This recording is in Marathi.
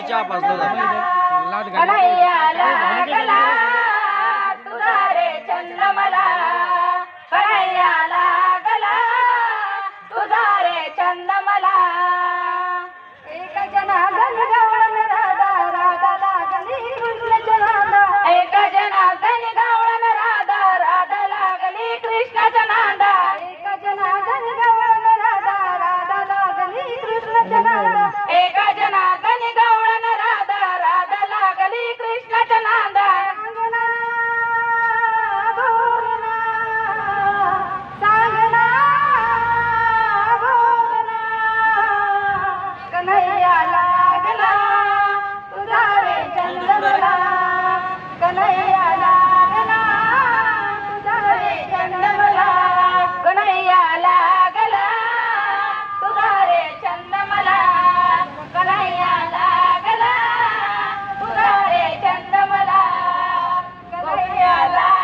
चहा पाचला लाट गाडी